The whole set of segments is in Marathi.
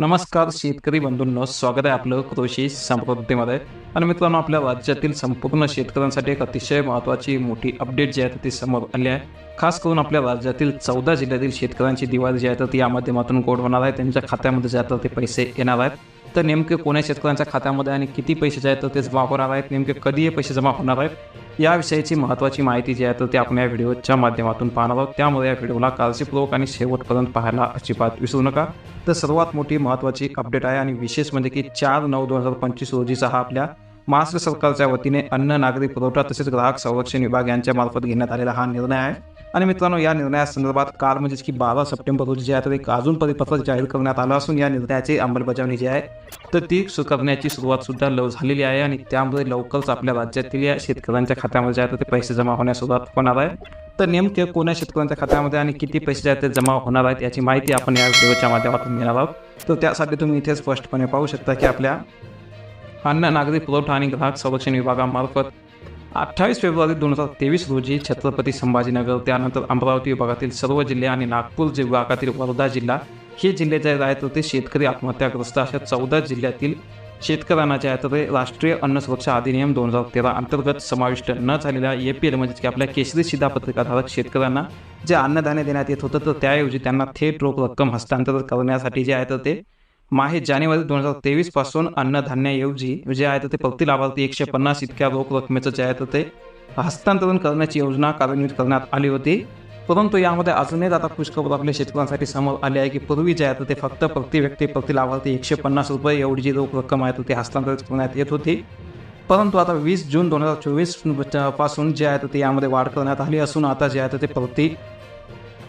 नमस्कार शेतकरी बंधूंनो स्वागत आहे आपलं कृषी समृद्धीमध्ये आणि मित्रांनो आपल्या राज्यातील संपूर्ण शेतकऱ्यांसाठी एक अतिशय महत्त्वाची मोठी अपडेट जी आहे ती समोर आली आहे. खास करून आपल्या राज्यातील चौदा जिल्ह्यातील शेतकऱ्यांची दिवाळी जी आहे तर ती या माध्यमातून गोड होणार आहे. त्यांच्या खात्यामध्ये जे आहे ते पैसे येणार आहेत. तर नेमके कोण्या शेतकऱ्यांच्या खात्यामध्ये आणि किती पैसे जे आहेत तर ते जमा होणार आहेत? नेमके कधी हे पैसे जमा होणार आहेत? याविषयीची महत्त्वाची माहिती जी आहे तर ती आपण या व्हिडिओच्या माध्यमातून पाहणार आहोत. त्यामुळे या व्हिडिओला काळजीपूर्वक आणि शेवटपर्यंत पाहायला अजिबात विसरू नका. तर सर्वात मोठी महत्त्वाची अपडेट आहे आणि विशेष म्हणजे की चार नऊ दोन हजार पंचवीस रोजीचा हा आपल्या महाराष्ट्र सरकारच्या वतीने अन्न नागरी पुरवठा तसेच ग्राहक संरक्षण विभाग यांच्या मार्फत घेण्यात आलेला हा निर्णय आहे. आणि मित्रांनो या निर्णयासंदर्भात काल म्हणजेच की बारा सप्टेंबर रोजी जे आहे तर एक अजून परिपत्रक जाहीर करण्यात आलं असून या निर्णयाची अंमलबजावणी जी आहे तर ती सु करण्याची सुरुवात सुद्धा लव झालेली आहे आणि त्यामुळे लवकरच आपल्या राज्यातील या शेतकऱ्यांच्या खात्यामध्ये जे आहे तर ते पैसे जमा होण्यास सुरुवात होणार आहे. तर नेमके कोण्या शेतकऱ्यांच्या खात्यामध्ये आणि किती पैसे जे आहेत ते जमा होणार आहेत याची माहिती आपण या व्हिडिओच्या माध्यमातून घेणार आहोत. तर त्यासाठी तुम्ही इथे स्पष्टपणे पाहू शकता की आपल्या अन्न नागरी पुरवठा आणि ग्राहक संरक्षण विभागामार्फत अठ्ठावीस फेब्रुवारी दोन हजार तेवीस रोजी छत्रपती संभाजीनगर त्यानंतर अमरावती विभागातील सर्व जिल्हे आणि नागपूर जे विभागातील वर्धा जिल्हा हे जिल्हे जे आहेत ते शेतकरी आत्महत्याग्रस्त अशा चौदा जिल्ह्यातील शेतकऱ्यांना जे ते राष्ट्रीय अन्न सुरक्षा अधिनियम दोन हजार तेरा अंतर्गत समाविष्ट न झालेल्या ए पी एल म्हणजेच की आपल्या केसरी शिधापत्रिकाधारक शेतकऱ्यांना जे अन्नधान्य देण्यात येत होतं तर त्याऐवजी त्यांना थेट रोख रक्कम हस्तांतरित करण्यासाठी जे आहे तर ते माहे जानेवारी दोन हजार तेवीसपासून अन्नधान्याऐवजी जे आहे तर ते प्रति लाभार्थी एकशे पन्नास इतक्या रोख रकमेचं जे आहे तर ते हस्तांतरण करण्याची योजना कार्यान्वित करण्यात आली होती. परंतु यामध्ये अजूनही आता पुष्कळ आपल्या शेतकऱ्यांसाठी समोर आले आहे की पूर्वी जे आहे तर ते फक्त प्रति व्यक्ती प्रति लाभार्थी एकशे पन्नास रुपये एवढी जी रोख रक्कम आहे तर ती हस्तांतरित करण्यात येत होती. परंतु आता वीस जून दोन हजार चोवीसपासून जे आहे तर ते यामध्ये वाढ करण्यात आली असून आता जे आहे तर ते प्रति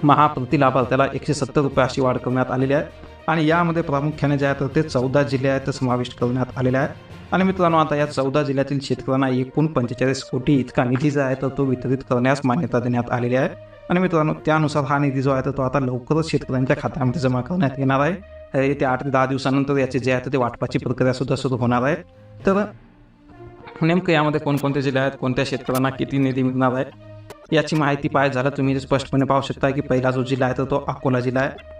महाप्रति लाभार्थ्याला एकशे सत्तर रुपये अशी वाढ करण्यात आलेली आहे. आणि यामध्ये प्रामुख्याने जे आहे तर ते चौदा जिल्हे आहेत ते समाविष्ट करण्यात आलेले आहेत. आणि मित्रांनो आता या चौदा जिल्ह्यातील शेतकऱ्यांना एकूण पंचेचाळीस कोटी इतका निधी जो आहे तर तो वितरित करण्यास मान्यता देण्यात आलेली आहे. आणि मित्रांनो त्यानुसार हा निधी जो आहे तर तो आता लवकरच शेतकऱ्यांच्या खात्यामध्ये जमा करण्यात येणार आहे. येत्या आठ ते दहा दिवसानंतर याचे जे आहे तर ते वाटपाची प्रक्रिया सुद्धा सुरू होणार आहे. तर नेमकं यामध्ये कोणकोणते जिल्हे आहेत कोणत्या शेतकऱ्यांना किती निधी मिळणार आहे याची माहिती पाहिजे झालं तुम्ही स्पष्टपणे पाहू शकता की पहिला जो जिल्हा आहे तर तो अकोला जिल्हा आहे.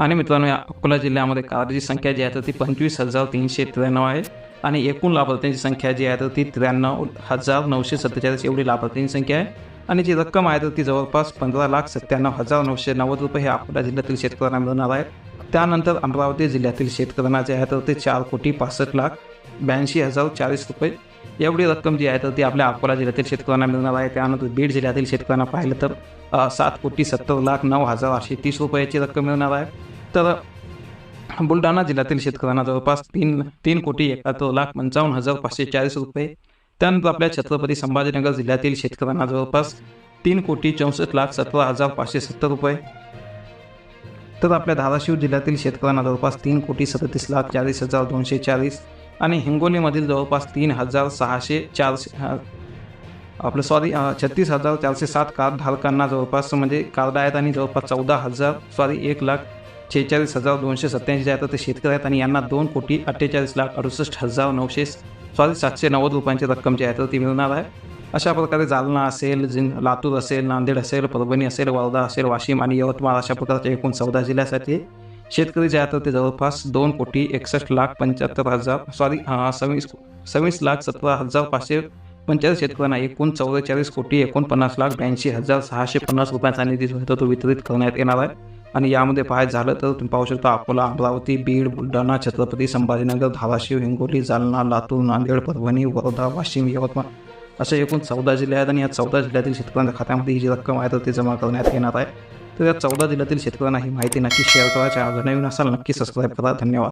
आणि मित्रांनो या अकोला जिल्ह्यामध्ये कार्डची संख्या जी आहे तर ती पंचवीस हजार तीनशे त्र्याण्णव आहे. आणि एकूण लाभार्थ्यांची संख्या जी आहे तर ती त्र्याण्णव हजार नऊशे सत्तेचाळीस एवढी लाभार्थ्यांची संख्या आहे. आणि जी रक्कम आहे तर ती जवळपास पंधरा लाख सत्त्याण्णव हजार नऊशे नव्वद रुपये हे अकोला जिल्ह्यातील शेतकऱ्यांना मिळणार आहे. त्यानंतर अमरावती जिल्ह्यातील शेतकऱ्यांना जे आहे तर ते चार कोटी पासष्ट लाख ब्याऐंशी हजार चाळीस रुपये एवढी रक्कम जी आहे तर ती आपल्या अकोला जिल्ह्यातील शेतकऱ्यांना मिळणार आहे. त्यानंतर बीड जिल्ह्यातील शेतकऱ्यांना पाहिलं तर सात कोटी सत्तर लाख नऊ हजार आठशे तीस रुपयाची रक्कम मिळणार आहे. तर बुलढाणा जिल्ह्यातील शेतकऱ्यांना जवळपास तीन तीन कोटी एकाहत्तर लाख पंचावन्न हजार पाचशे चाळीस रुपये. त्यानंतर आपल्या छत्रपती संभाजीनगर जिल्ह्यातील शेतकऱ्यांना जवळपास तीन कोटी चौसष्ट लाख सतरा हजार पाचशे सत्तर रुपये. तर आपल्या धाराशिव जिल्ह्यातील शेतकऱ्यांना जवळपास तीन कोटी सदतीस लाख चाळीस हजार दोनशे चाळीस आणि हिंगोलीमधील जवळपास तीन हजार सहाशे चारशे आपलं सॉरी छत्तीस हजार चारशे सात कार्ड धारकांना जवळपास म्हणजे कार्ड आहेत आणि जवळपास चौदा हजार सॉरी एक लाख शेहेचाळीस हजार दोनशे सत्याऐंशी जे आहेत ते शेतकरी आहेत आणि यांना दोन कोटी अठ्ठेचाळीस लाख अडुसष्ट हजार नऊशे सॉरी सातशे नव्वद रुपयांची रक्कम जी आहे तर ती मिळणार आहे. अशा प्रकारे जालना असेल जिन लातूर असेल नांदेड असेल परभणी असेल वर्धा असेल वाशिम आणि यवतमाळ अशा प्रकारच्या एकूण चौदा जिल्ह्यासाठी शेतकरी जे आहेत तर ते जवळपास दोन कोटी एकसष्ट लाख पंच्याहत्तर हजार सॉरी सव्वीस सव्वीस लाख सतरा हजार पाचशे पंचाळीस शेतकऱ्यांना एकूण चौवेचाळीस कोटी एकोणपन्नास लाख ब्याऐंशी हजार सहाशे पन्नास रुपयांचा निधी जो आहे तो वितरित करण्यात येणार आहे. आणि यामध्ये पाहायचं झालं तर तुम्ही पाहू शकता अकोला अमरावती बीड बुलढाणा छत्रपती संभाजीनगर धाराशिव हिंगोली जालना लातूर नांदेड परभणी वर्धा वाशिम यवतमाळ असे एकूण चौदा जिल्हे आहेत आणि या चौदा जिल्ह्यातील शेतकऱ्यांच्या खात्यामध्ये ही जी रक्कम आहे तर ती जमा करण्यात येणार आहे. तर या चौदा जिल्ह्यातील शेतकऱ्यांना ही माहिती नक्की शेअर करा. चॅनल नवीन असाल नक्की सबस्क्राईब करा. धन्यवाद.